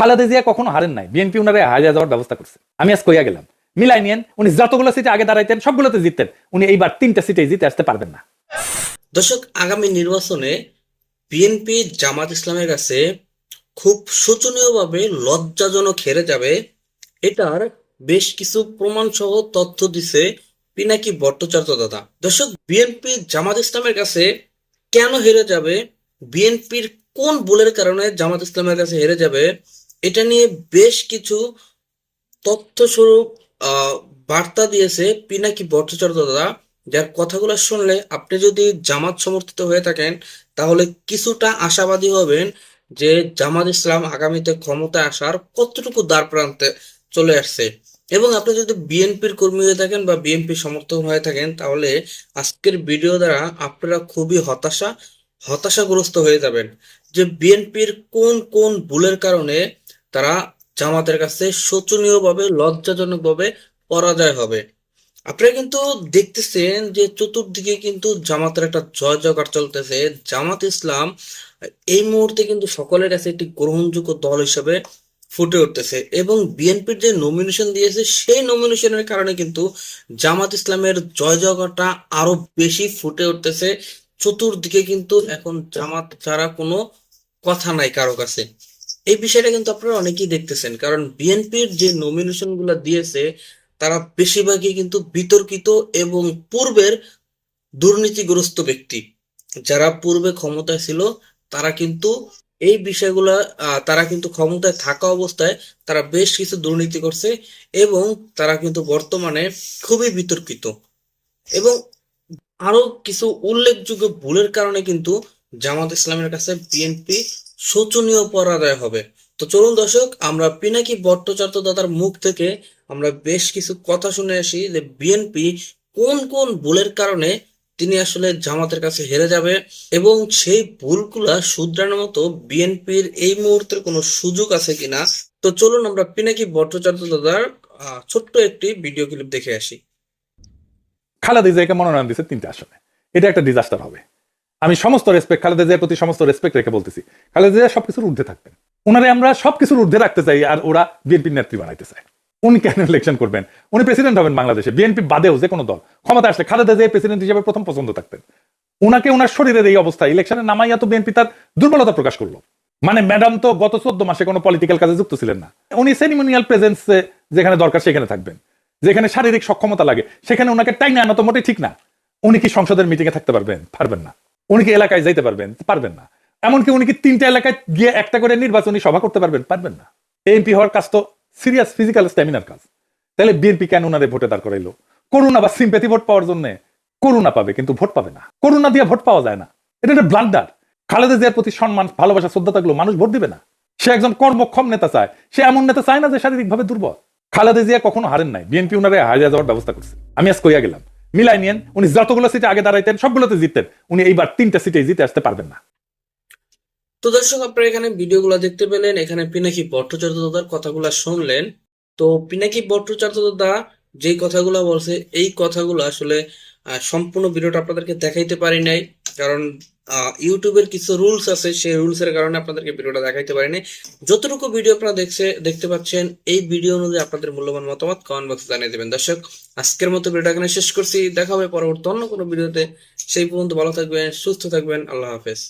খালেদা জিয়া কখনো হারেন নাই। বিএনপি উনারে হারিয়ে যাওয়ার ব্যবস্থা করছে। আমি আজ কইয়া গেলাম, মিলাই নিয়েন, উনি যতগুলো সিটে আগে দাঁড়াইতেন, সবগুলোতে জিততেন, উনি এইবার তিনটা সিটে জিতে আসতে পারবেন না। দর্শক, আগামী নির্বাচনে বিএনপি জামাত ইসলামের কাছে খুব শোচনীয়ভাবে লজ্জাজনক হেরে যাবে, এটার বেশ কিছু প্রমাণ সহ তথ্য দিছে পিনাকি ভট্টাচার্য দাদা। দর্শক, বিএনপি জামাত ইসলামের কাছে কেন হেরে যাবে? বিএনপির কোন ভুলের কারণে জামাত ইসলামের কাছে হেরে যাবে? এটা নিয়ে বেশ কিছু তথ্যস্বরূপ বার্তা দিয়েছে পিনাকি ভট্টাচার্য দাদা, যার কথাগুলো শুনলে আপনি যদি জামাত সমর্থিত হয়ে থাকেন, তাহলে কিছুটা আশাবাদী হবেন যে জামাত ইসলাম আগামীতে ক্ষমতায় আসার কতটুকু দ্বার প্রান্তে চলে আসছে। এবং আপনি যদি বিএনপির কর্মী হয়ে থাকেন বা বিএনপি সমর্থক হয়ে থাকেন, তাহলে আজকের ভিডিও দ্বারা আপনারা খুবই হতাশা, হতাশাগ্রস্ত হয়ে যাবেন যে বিএনপির কোন কোন ভুলের কারণে তারা জামাতের কাছে শোচনীয়ভাবে, লজ্জাজনকভাবে পরাজয় হবে। আপনারা কিন্তু দেখতেছেন যে চতুর্দিকে কিন্তু জামাতের একটা জয় জয়কার চলতেছে। জামাত ইসলাম এই মুহূর্তে কিন্তু সকলের কাছে একটি গ্রহণযোগ্য দল হিসেবে ফুটে উঠতেছে এবং বিএনপির যে নমিনেশন দিয়েছে, সেই নমিনেশনের কারণে কিন্তু জামাত ইসলামের জয় জয়কারটা আরও বেশি ফুটে উঠতেছে। চতুর্দিকে কিন্তু এখন জামাত ছাড়া কোনো কথা নাই কারও কাছে। এই বিষয়টা কিন্তু আপনারা অনেকেই দেখতেছেন, কারণ বিএনপির যে নমিনেশনগুলা দিয়েছে, তারা বেশিরভাগই কিন্তু বিতর্কিত এবং পূর্বের দুর্নীতিগ্রস্ত ব্যক্তি। যারা পূর্বে ক্ষমতায় ছিল, তারা কিন্তু এই বিষয়গুলা তারা কিন্তু ক্ষমতায় থাকা অবস্থায় তারা বেশ কিছু দুর্নীতি করছে এবং তারা কিন্তু বর্তমানে খুবই বিতর্কিত। এবং আরও কিছু উল্লেখযোগ্য ভুলের কারণে কিন্তু জামাত ইসলামের কাছে বিএনপি শোচনীয় পরাজয় হবে। তো চলুন দর্শক, আমরা পিনাকি ভট্টাচার্য দাদার মুখ থেকে আমরা বেশ কিছু কথা শুনে আসি যে বিএনপি কোন কোন ভুলের কারণে তিনি আসলে জামাতের কাছে হেরে যাবে এবং সেই ভুলগুলা শুধরানোর মতো বিএনপির এই মুহূর্তের কোনো সুযোগ আছে কিনা? তো চলুন আমরা পিনাকি ভট্টাচার্য দাদার ছোট্ট একটি ভিডিও ক্লিপ দেখে আসি। খালেদা জিয়াকে মনোনয়ন দিচ্ছে তিনটে আসনে। এটা একটা ডিজাস্টার হবে। আমি সমস্ত রেসপেক্ট খালেদা জিয়ার প্রতি সমস্ত রেসপেক্ট রেখে বলতেছি। খালেদা জিয়া সবকিছুর ঊর্ধ্বে থাকবেন। ওনারে আমরা সবকিছুর ঊর্ধ্বে রাখতে চাই আর ওরা বিএনপির নেত্রী বানাইতে চায়। উনি কেন ইলেকশন করবেন? উনি প্রেসিডেন্ট হবেন বাংলাদেশে। বিএনপি বাদেও যে কোনো দল। ক্ষমতা আসলে খালেদা জিয়া প্রেসিডেন্ট হিসেবে প্রথম পছন্দ থাকতেন। ওনাকে ওনার শরীরের এই অবস্থা ইলেকশনে নামাইয়া তো বিএনপি তার দুর্বলতা প্রকাশ করল। মানে ম্যাডাম তো গত চোদ্দ মাসে কোনো পলিটিক্যাল কাজে যুক্ত ছিলেন না। উনি সেরিমোনিয়াল প্রেজেন্স যেখানে দরকার সেখানে থাকবেন। যেখানে শারীরিক সক্ষমতা লাগে, সেখানে ওনাকে টাইম আনা তো মোটেই ঠিক না। উনি কি সংসদের মিটিংয়ে থাকতে পারবেন? পারবেন না। উনি কি এলাকায় যাইতে পারবেন পারবেন না। এমনকি উনি কি তিনটা এলাকায় গিয়ে একটা করে নির্বাচনী সভা করতে পারবেন পারবেন না। এমপি হওয়ার কাজ তো সিরিয়াস ফিজিক্যাল স্ট্যামিনার কাজ। তাহলে বিএনপি কেন ওনারে ভোটে দাঁড় করাইলো? করুণা বা সিম্পেথি ভোট পাওয়ার জন্য করুণা পাবে, কিন্তু ভোট পাবে না। করুণা দিয়ে ভোট পাওয়া যায় না। এটা একটা ব্লান্ডার খালেদা জিয়ার প্রতি সম্মান, ভালোবাসা, শ্রদ্ধা থাকলেও মানুষ ভোট দিবে না। সে একজন কর্মক্ষম নেতা চায়। সে এমন নেতা চায় না যে শারীরিকভাবে দুর্বল। খালেদা জিয়া কখনো হারেন নাই। বিএনপি উনারে হারিয়ে যাওয়ার ব্যবস্থা করছে। আমি আজ কইয়া গেলাম মিলাই নিয়েন, উনি যতগুলো সিটে আগে দাঁড়াইতেন, সবগুলোতে জিততেন। উনি এইবার তিনটা সিটে জিতে আসতে পারবেন না। তো দর্শক, আপনারা এখানে ভিডিওগুলো দেখতে পেলেন, এখানে পিনাকি ভট্টাচার্য দাদার কথাগুলো শুনলেন। তো পিনাকি ভট্টাচার্য দাদা যেই কথাগুলো বলছে, এই কথাগুলো আসলে সম্পূর্ণ ভিডিওটা আপনাদেরকে দেখাইতে পারি নাই, কারণ ইউটিউবের কিছু রুলস আছে, সেই রুলস এর কারণে আপনাদেরকে ভিডিওটা দেখাইতে পারিনি। যতটুকু ভিডিও আপনারা দেখছে, দেখতে পাচ্ছেন, এই ভিডিও অনুযায়ী আপনাদের মূল্যবান মতামত কমেন্ট বক্সে জানিয়ে দেবেন। দর্শক, আজকের মতো ভিডিওটা এখানে শেষ করছি। দেখা হবে পরবর্তী অন্য কোনো ভিডিওতে। সেই পর্যন্ত ভালো থাকবেন, সুস্থ থাকবেন। আল্লাহ হাফেজ।